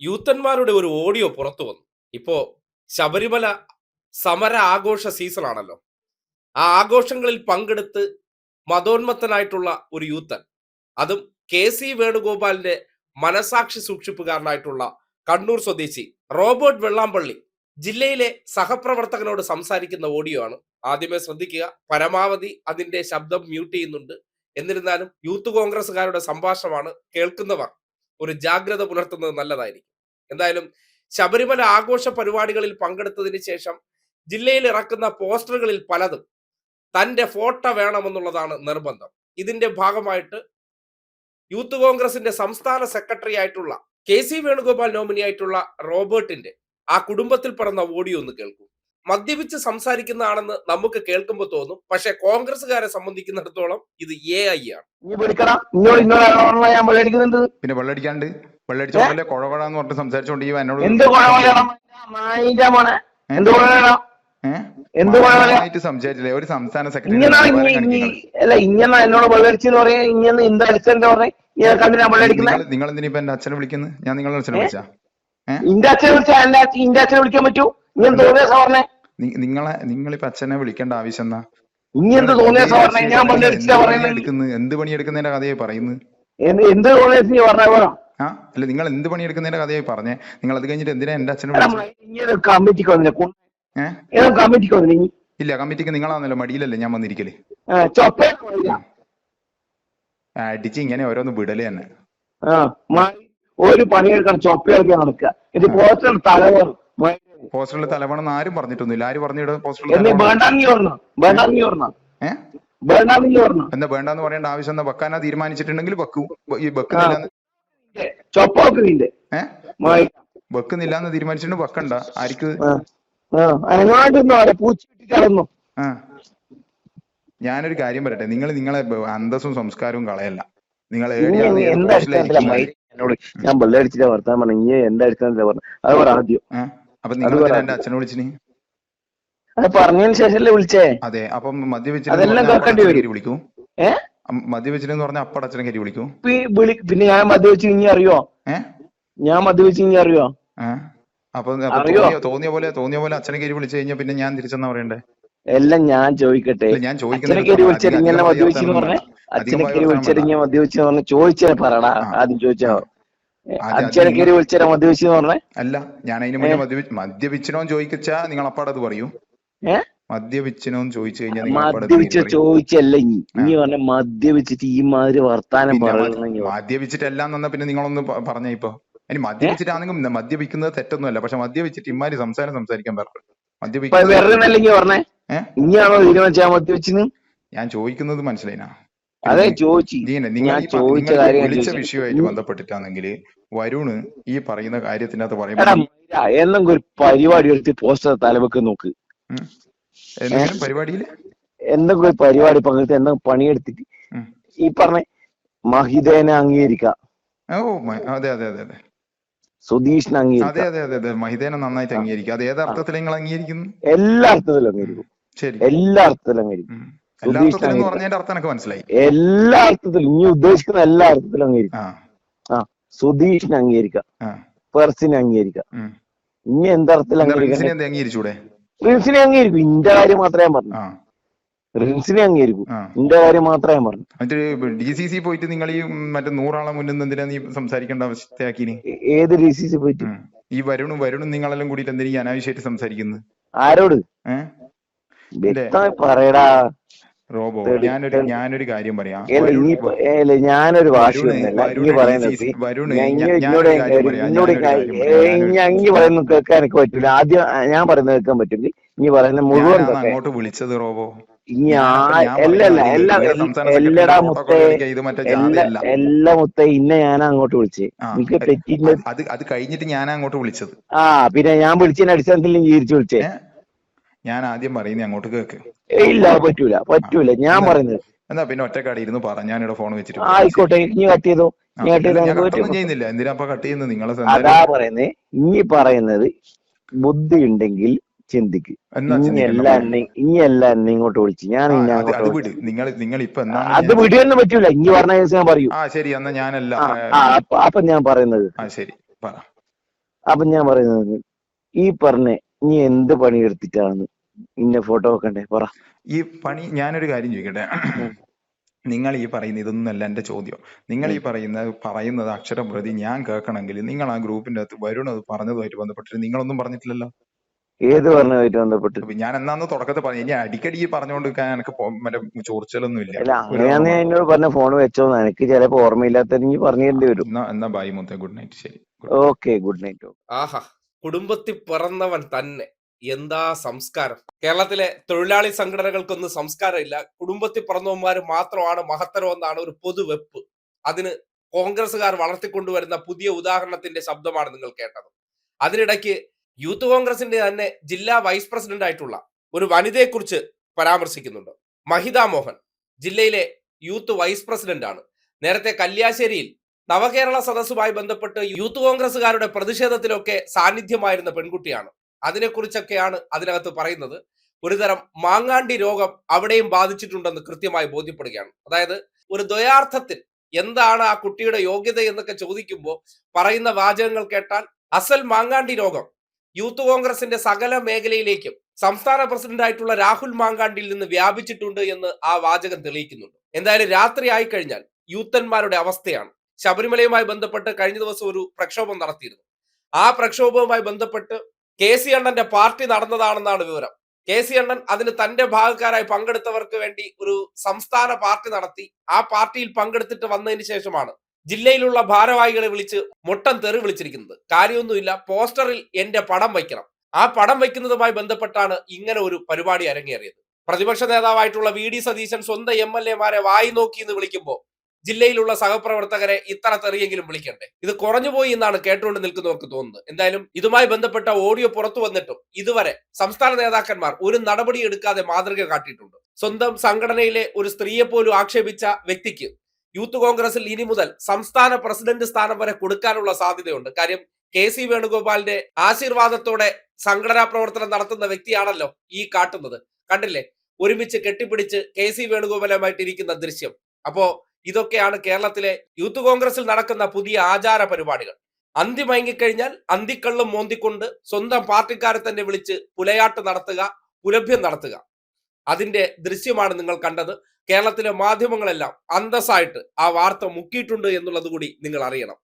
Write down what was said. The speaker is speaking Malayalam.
യൂത്തന്മാരുടെ ഒരു ഓഡിയോ പുറത്തു വന്നു. ഇപ്പോ ശബരിമല സമര ആഘോഷ സീസൺ ആണല്ലോ. ആ ആഘോഷങ്ങളിൽ പങ്കെടുത്ത് മതോന്മത്തനായിട്ടുള്ള ഒരു യൂത്തൻ അതും കെ സി വേണുഗോപാലിന്റെ മനസാക്ഷി സൂക്ഷിപ്പുകാരനായിട്ടുള്ള കണ്ണൂർ സ്വദേശി റോബർട്ട് വെള്ളാമ്പള്ളി ജില്ലയിലെ സഹപ്രവർത്തകനോട് സംസാരിക്കുന്ന ഓഡിയോ ആണ്. ആദ്യമേ ശ്രദ്ധിക്കുക പരമാവധി അതിന്റെ ശബ്ദം മ്യൂട്ട് ചെയ്യുന്നുണ്ട്. എന്നിരുന്നാലും യൂത്ത് കോൺഗ്രസ്സുകാരുടെ സംഭാഷണമാണ് കേൾക്കുന്നവർ. ഒരു ജാഗ്രത പുലർത്തുന്നത് നല്ലതായിരിക്കും. എന്തായാലും ശബരിമല ആഘോഷ പരിപാടികളിൽ പങ്കെടുത്തതിന് ശേഷം ജില്ലയിൽ ഇറക്കുന്ന പോസ്റ്ററുകളിൽ പലതും തന്റെ ഫോട്ടോ വേണമെന്നുള്ളതാണ് നിർബന്ധം. ഇതിന്റെ ഭാഗമായിട്ട് യൂത്ത് കോൺഗ്രസിന്റെ സംസ്ഥാന സെക്രട്ടറി ആയിട്ടുള്ള കെ സി വേണുഗോപാൽ നോമിനി ആയിട്ടുള്ള റോബർട്ടിന്റെ ആ കുടുംബത്തിൽ പിറന്ന ഓഡിയോ ഒന്ന് കേൾക്കൂ. മദ്യപിച്ച് സംസാരിക്കുന്നതാണെന്ന് നമുക്ക് കേൾക്കുമ്പോൾ തോന്നും. പക്ഷെ കോൺഗ്രസ്സുകാരെ സംബന്ധിക്കുന്നിടത്തോളം ഇത് എ ഐ ആണ്. പിന്നെ വെള്ളടിക്കാണ്ട്. വെള്ളടിച്ചോണ്ടല്ലേ കുഴവഴാന്ന് പറഞ്ഞിട്ട് സംസാരിച്ചോണ്ട് ഈ എന്നോട് എന്ത് സംസാരിച്ചില്ലേ? ഒരു സംസ്ഥാന സെക്രട്ടറി അല്ല ഇങ്ങനെ എന്നോട് വെള്ളടിച്ചെന്ന് പറയാ ഇങ്ങനെ എന്താ അടിച്ചെന്താ പറഞ്ഞേ? ഈ കണ്ടിനാ നിങ്ങൾ എന്തിനാ ഇപ്പൊ എന്റെ അച്ഛനെ വിളിക്കുന്നത് ഞാൻ നിങ്ങളുടെ അച്ഛനെ വിളിച്ചാ? ഏഹ് ഇന്റെ അച്ഛനെ വിളിച്ചാ എന്റെ അച്ഛനെ വിളിക്കാൻ പറ്റൂ? ഇങ്ങനെ തോന്നിയ പറഞ്ഞേ? നി- നിങ്ങളെ നിങ്ങളിപ്പോ അച്ഛനെ വിളിക്കേണ്ട ആവശ്യം എന്നാ എന്ത് തോന്നിയ എടുക്കുന്നത് പണിയെടുക്കുന്നതിന്റെ കഥയായി പറയുന്നത്? എന്ത് തോന്നിയ പറഞ്ഞ ആ അല്ല നിങ്ങൾ എന്ത് പണിയെടുക്കുന്നതിന്റെ കഥയായി പറഞ്ഞേ? നിങ്ങൾ അത് കഴിഞ്ഞിട്ട് എന്തിനാ എന്റെ അച്ഛനെ കമ്മിറ്റിക്ക് വന്നില്ല? കമ്മിറ്റിക്ക് വന്നില്ല ഇല്ല കമ്മിറ്റിക്ക് നിങ്ങളാണല്ലോ മടിയിലല്ലേ ഞാൻ വന്നിരിക്കൽ. അടിച്ച് ഇങ്ങനെ ഓരോന്ന് വിടൽ തന്നെ. ഒരു പണിയെടുക്കണം ചൊപ്പയൊക്കെ നടക്കുക. ഇത് പോസ്റ്റർ തലവേറും പോസ്റ്ററിൽ തലവണെന്ന് ആരും പറഞ്ഞിട്ടൊന്നുമില്ല. ആര് പറഞ്ഞിട്ട് പോസ്റ്ററിൽ എന്താ വേണ്ടാന്ന് പറയേണ്ട ആവശ്യം? എന്താ വെക്കാനാ തീരുമാനിച്ചിട്ടുണ്ടെങ്കിൽ വെക്കും. ഈ വെക്കുന്നില്ല. വെക്കുന്നില്ല? എന്ന് തീരുമാനിച്ചിട്ടുണ്ട് വെക്കണ്ട. ആർക്ക്? ഞാനൊരു കാര്യം പറയട്ടെ. നിങ്ങൾ നിങ്ങളെ അന്തസ്സും സംസ്കാരവും കളയല്ല. നിങ്ങൾ ഞാൻ വെള്ളടിച്ചിട്ട് വർത്താൻ പറഞ്ഞു. എന്താ അടിസ്ഥാനത്തിലാ പറഞ്ഞു അത് പറ ആദ്യം? അപ്പൊ നിങ്ങൾ എന്റെ അച്ഛനെ വിളിച്ചിന്? അത് പറഞ്ഞതിന് ശേഷല്ലേ വിളിച്ചേ? അതെ അപ്പം കേൾക്കേണ്ടി വിളിക്കൂ. അപ്പട അച്ഛനെ കയറ്റി വിളിക്കൂ. പിന്നെ ഞാൻ മദ്യവെച്ച് ഇനി അറിയോ? ഏഹ് ഞാൻ മദ്യവെച്ച് ഇനി അറിയോ? അപ്പൊ? തോന്നിയ പോലെ തോന്നിയ പോലെ അച്ഛനെ കയറ്റി വിളിച്ചു കഴിഞ്ഞാൽ പിന്നെ ഞാൻ തിരിച്ചെന്നാ പറയണ്ടേ? എല്ലാം ഞാൻ ചോദിക്കട്ടെ. ഞാൻ ചോദിക്കുന്നത് ചോദിച്ചേ പറടാ ആദ്യം ചോദിച്ചോ. ആദ്യം- അച്ഛനെ ആദ്യം കയറി വിളിച്ചാ മദ്യവെച്ചെന്ന് പറഞ്ഞേ? അല്ല ഞാൻ അതിന് മുന്നേ മദ്യപി മദ്യപിച്ചനോ ചോദിച്ചാ നിങ്ങൾ അപ്പാടെ അത് പറയൂ. മദ്യപിച്ചനോ ചോദിച്ചു കഴിഞ്ഞാൽ മദ്യപിച്ച ചോദിച്ചല്ല ഇനി പറഞ്ഞ മദ്യപിച്ചിട്ട് ഈ മാതിരി വർത്താനം മദ്യപിച്ചിട്ടെല്ലാം തന്നാ പിന്നെ നിങ്ങളൊന്ന് പറഞ്ഞ ഇപ്പൊ. ഇനി മദ്യപിച്ചിട്ടാണെങ്കിൽ മദ്യപിക്കുന്നത് തെറ്റൊന്നുമല്ല പക്ഷെ മദ്യപിച്ചിട്ട് ഇമാരി സംസാരം സംസാരിക്കാൻ പറഞ്ഞു മദ്യപിക്കുന്നത് പറഞ്ഞേ? ഇനിയാണോ തീരുമാനിച്ചാ മദ്യപിച്ചെന്ന് ഞാൻ ചോദിക്കുന്നത് മനസ്സിലായിനാ? അതെ ചോദിച്ചു നിങ്ങൾ ചോദിച്ച കാര്യം വിളിച്ച ബന്ധപ്പെട്ടിട്ടാണെങ്കിൽ വരുണ് ഈ പറയുന്ന കാര്യത്തിനകത്ത് പറയുമ്പോൾ എന്തെങ്കിലും ഒരു പരിപാടി എടുത്ത് പോസ്റ്റർ തലവെക്ക് നോക്ക്. പരിപാടിയിൽ എന്തെങ്കിലും ഒരു പരിപാടി പങ്കെടുത്ത് എന്തെങ്കിലും പണിയെടുത്തിട്ട്. ഈ പറഞ്ഞ മഹിതേനെ അംഗീകരിക്കാം. ഓ അതെ അതെ അതെ അതെ. സുധീഷിനെ അതെ അതെ അതെ അതെ. മഹിതേനെ നന്നായിട്ട് അംഗീകരിക്കും. അത് ഏത് അർത്ഥത്തിൽ നിങ്ങൾ അംഗീകരിക്കുന്നു? എല്ലാ അർത്ഥത്തിലും അംഗീകരിക്കും. എല്ലാ അർത്ഥത്തിലും അംഗീകരിക്കും. ഉം. എല്ലാ അർത്ഥത്തിലും എന്ന് പറഞ്ഞതിന്റെ അർത്ഥം എനിക്ക് മനസ്സിലായി. എല്ലാ അർത്ഥത്തിലും ഇനി ഉദ്ദേശിക്കുന്ന എല്ലാ അർത്ഥത്തിലും അംഗീകരിക്കും. ആ. സുധീഷിനെ അംഗീകരിക്കാം. പെർസിനെ അംഗീകരിക്കാം. ഇനി എന്തർത്ഥത്തിൽ അംഗീകരിച്ചൂടെ? റിൻസിനെ അംഗീകരിക്കും. ഇന്റെ കാര്യം മാത്രമേ ഞാൻ പറഞ്ഞു റിൻസിനെ അംഗീകരിക്കും. ഇന്റെ കാര്യം മാത്രമേ ഞാൻ പറഞ്ഞു മറ്റേ ഡി സി സി പോയിട്ട് നിങ്ങൾ ഈ മറ്റേ നൂറാളെ മുന്നിൽ എന്തിനാ നീ സംസാരിക്കേണ്ട അവസ്ഥയാക്കിനി? ഏത് ഡി സി സി പോയിട്ട്? ഈ വരുണും വരുണും നിങ്ങളെല്ലാം കൂടിയിട്ട് എന്തിനാ ഈ അനാവശ്യമായിട്ട് സംസാരിക്കുന്നത് ആരോട്? വ്യക്തമായി പറയടാ. റോബോ ഞാനൊരു ഞാനൊരു കാര്യം പറയാം. ഞാനൊരു വാശി പറയുന്നത് കേൾക്കാൻ എനിക്ക് പറ്റില്ല ആദ്യം ഞാൻ പറയുന്നത് കേൾക്കാൻ പറ്റില്ല ഇനി പറയുന്ന മുഴുവൻ അങ്ങോട്ട് വിളിച്ചത് റോബോ. എല്ലടാ മുത്തേ എല്ലാ മുത്തേ ഇന്നെ ഞാൻ അങ്ങോട്ട് വിളിച്ചേ. എനിക്ക് തെറ്റില്ല അത് അത് കഴിഞ്ഞിട്ട് ഞാൻ അങ്ങോട്ട് വിളിച്ചത്. ആ പിന്നെ ഞാൻ വിളിച്ചതിന്റെ അടിസ്ഥാനത്തിൽ നീ തിരിച്ചു വിളിച്ചേ? ഞാൻ ആദ്യം പറയുന്നത് അങ്ങോട്ട് കേക്ക്. ഇല്ല പറ്റൂല പറ്റൂല. ഞാൻ പറയുന്നത്. എന്നാ പിന്നെ ഒറ്റക്കാടി ഇരുന്ന് പറ ഞാനിവിടെ ഫോൺ വെച്ചിട്ട്. ആയിക്കോട്ടെ. ഇനി കട്ട് ചെയ്തോ? ചെയ്യുന്നില്ല. എന്തിനാ കട്ട് ചെയ്യുന്നത്? നിങ്ങളെ അതാ പറയുന്നത് ഇനി പറയുന്നത് ബുദ്ധി ഉണ്ടെങ്കിൽ ചിന്തിക്ക്. എന്നാ ഇനി ചിന്തിക്കേണ്ട എല്ലാ കാര്യം? എണ്ണ ഇനി എല്ലാ എണ്ണ ഇങ്ങോട്ട് വിളിച്ചു. ഞാൻ അത് വിട്. നിങ്ങൾ നിങ്ങൾ ഇപ്പൊ അത് വിടുകയൊന്നും പറ്റൂല. ഇനി പറഞ്ഞ ഞാൻ പറയൂ. ആ ശരി. എന്നാ ഞാനല്ല അപ്പൊ ഞാൻ പറയുന്നത് ആ ശരി. പറ. അപ്പൊ ഞാൻ പറയുന്നത് ഈ പറഞ്ഞ നീ എന്ത് പണി എടുത്തിട്ടാണ് ഇന്ന ഫോട്ടോ വെക്കണ്ടേ? പറ. ഈ പണി ഞാനൊരു കാര്യം ചോദിക്കട്ടെ? നിങ്ങൾ ഈ പറയുന്ന ഇതൊന്നുമല്ല എന്റെ ചോദ്യം. നിങ്ങൾ ഈ പറയുന്നത് പറയുന്നത് അക്ഷരപ്രതി ഞാൻ കേൾക്കണമെങ്കിൽ നിങ്ങൾ ആ ഗ്രൂപ്പിന്റെ അകത്ത് വരുണത് അത് പറഞ്ഞതുമായിട്ട് ബന്ധപ്പെട്ടിട്ട് നിങ്ങളൊന്നും പറഞ്ഞിട്ടില്ലല്ലോ? ഏത് പറഞ്ഞതുമായിട്ട് ബന്ധപ്പെട്ട്? ഞാൻ എന്നാന്ന് തുടക്കത്തിൽ പറഞ്ഞു. ഇനി അടിക്കടി ഈ പറഞ്ഞുകൊണ്ട് എനിക്ക് മറ്റേ ചോർച്ചലൊന്നും ഇല്ല. ഞാൻ എന്നോട് പറഞ്ഞ ഫോൺ വെച്ചോ എനിക്ക് ചിലപ്പോ ഓർമ്മയില്ലാത്ത പറഞ്ഞേണ്ടി വരും. എന്നാ ബൈ ബായി മുത്തേ. ഗുഡ് നൈറ്റ് ശരി. ഓക്കെ ഗുഡ് നൈറ്റ് ആഹാ. കുടുംബത്തിൽ പിറന്നവൻ തന്നെ. എന്താ സംസ്കാരം? കേരളത്തിലെ തൊഴിലാളി സംഘടനകൾക്കൊന്നും സംസ്കാരമില്ല. കുടുംബത്തിൽ പിറന്നവന്മാർ മാത്രമാണ് മഹത്തരം എന്നാണ് ഒരു പൊതുവെപ്പ് അതിന് കോൺഗ്രസ്സുകാർ വളർത്തിക്കൊണ്ടുവരുന്ന പുതിയ ഉദാഹരണത്തിന്റെ ശബ്ദമാണ് നിങ്ങൾ കേട്ടത്. അതിനിടയ്ക്ക് യൂത്ത് കോൺഗ്രസിന്റെ തന്നെ ജില്ലാ വൈസ് പ്രസിഡന്റ് ആയിട്ടുള്ള ഒരു വനിതയെക്കുറിച്ച് പരാമർശിക്കുന്നുണ്ട്. മഹിത മോഹൻ ജില്ലയിലെ യൂത്ത് വൈസ് പ്രസിഡന്റ് ആണ് നേരത്തെ കല്യാശ്ശേരിയിൽ നവകേരള സദസ്സുമായി ബന്ധപ്പെട്ട് യൂത്ത് കോൺഗ്രസ്സുകാരുടെ പ്രതിഷേധത്തിലൊക്കെ സാന്നിധ്യമായിരുന്ന പെൺകുട്ടിയാണ്. അതിനെക്കുറിച്ചൊക്കെയാണ് അതിനകത്ത് പറയുന്നത്. ഒരുതരം മാങ്ങാണ്ടി രോഗം അവിടെയും ബാധിച്ചിട്ടുണ്ടെന്ന് കൃത്യമായി ബോധ്യപ്പെടുകയാണ്. അതായത് ഒരു ദ്വയാർത്ഥത്തിൽ എന്താണ് ആ കുട്ടിയുടെ യോഗ്യത എന്നൊക്കെ ചോദിക്കുമ്പോൾ പറയുന്ന വാചകങ്ങൾ കേട്ടാൽ അസൽ മാങ്ങാണ്ടി രോഗം യൂത്ത് കോൺഗ്രസിന്റെ സകല മേഖലയിലേക്കും സംസ്ഥാന പ്രസിഡന്റ് ആയിട്ടുള്ള രാഹുൽ മാങ്കാണ്ടിയിൽ നിന്ന് വ്യാപിച്ചിട്ടുണ്ട് എന്ന് ആ വാചകം തെളിയിക്കുന്നുണ്ട്. എന്തായാലും രാത്രി ആയിക്കഴിഞ്ഞാൽ യൂത്തന്മാരുടെ അവസ്ഥയാണ് ശബരിമലയുമായി ബന്ധപ്പെട്ട് കഴിഞ്ഞ ദിവസം ഒരു പ്രക്ഷോഭം നടത്തിയിരുന്നു. ആ പ്രക്ഷോഭവുമായി ബന്ധപ്പെട്ട് കെ സി അണ്ണന്റെ പാർട്ടി നടന്നതാണെന്നാണ് വിവരം. കെ സി അണ്ണൻ അതിന് തന്റെ ഭാഗക്കാരായി പങ്കെടുത്തവർക്ക് വേണ്ടി ഒരു സംസ്ഥാന പാർട്ടി നടത്തി. ആ പാർട്ടിയിൽ പങ്കെടുത്തിട്ട് വന്നതിന് ശേഷമാണ് ജില്ലയിലുള്ള ഭാരവാഹികളെ വിളിച്ച് മൊട്ടം തെറി വിളിച്ചിരിക്കുന്നത്. കാര്യമൊന്നുമില്ല പോസ്റ്ററിൽ എന്റെ പടം വയ്ക്കണം. ആ പടം വയ്ക്കുന്നതുമായി ബന്ധപ്പെട്ടാണ് ഇങ്ങനെ ഒരു പരിപാടി അരങ്ങേറിയത്. പ്രതിപക്ഷ നേതാവായിട്ടുള്ള വി ഡി സതീശൻ സ്വന്തം എം എൽ എമാരെ വായി നോക്കി എന്ന് വിളിക്കുമ്പോൾ ജില്ലയിലുള്ള സഹപ്രവർത്തകരെ ഇത്ര തെറിയെങ്കിലും വിളിക്കണ്ടേ? ഇത് കുറഞ്ഞുപോയി എന്നാണ് കേട്ടുകൊണ്ട് നിൽക്കുന്നവർക്ക് തോന്നുന്നത്. എന്തായാലും ഇതുമായി ബന്ധപ്പെട്ട ഓഡിയോ പുറത്തു വന്നിട്ടും ഇതുവരെ സംസ്ഥാന നേതാക്കന്മാർ ഒരു നടപടി എടുക്കാതെ മാതൃക കാട്ടിയിട്ടുണ്ട്. സ്വന്തം സംഘടനയിലെ ഒരു സ്ത്രീയെ പോലും ആക്ഷേപിച്ച വ്യക്തിക്ക് യൂത്ത് കോൺഗ്രസിൽ ഇനി മുതൽ സംസ്ഥാന പ്രസിഡന്റ് സ്ഥാനം വരെ കൊടുക്കാനുള്ള സാധ്യതയുണ്ട്. കാര്യം കെ സി വേണുഗോപാലിന്റെ ആശീർവാദത്തോടെ സംഘടനാ പ്രവർത്തനം നടത്തുന്ന വ്യക്തിയാണല്ലോ ഈ കാട്ടുന്നത്. കണ്ടില്ലേ? ഒരുമിച്ച് കെട്ടിപ്പിടിച്ച് കെ സി വേണുഗോപാലുമായിട്ട് ഇരിക്കുന്ന ദൃശ്യം. അപ്പോ ഇതൊക്കെയാണ് കേരളത്തിലെ യൂത്ത് കോൺഗ്രസിൽ നടക്കുന്ന പുതിയ ആചാര പരിപാടികൾ. അന്തി മയങ്ങിക്കഴിഞ്ഞാൽ അന്തിക്കള്ളും മോന്തിക്കൊണ്ട് സ്വന്തം പാർട്ടിക്കാരെ തന്നെ വിളിച്ച് പുലയാട്ട് നടത്തുക പുലഭ്യം നടത്തുക. അതിന്റെ ദൃശ്യമാണ് നിങ്ങൾ കണ്ടത്. കേരളത്തിലെ മാധ്യമങ്ങളെല്ലാം അന്തസ്സായിട്ട് ആ വാർത്ത മുക്കിയിട്ടുണ്ട് എന്നുള്ളത് കൂടി നിങ്ങൾ അറിയണം.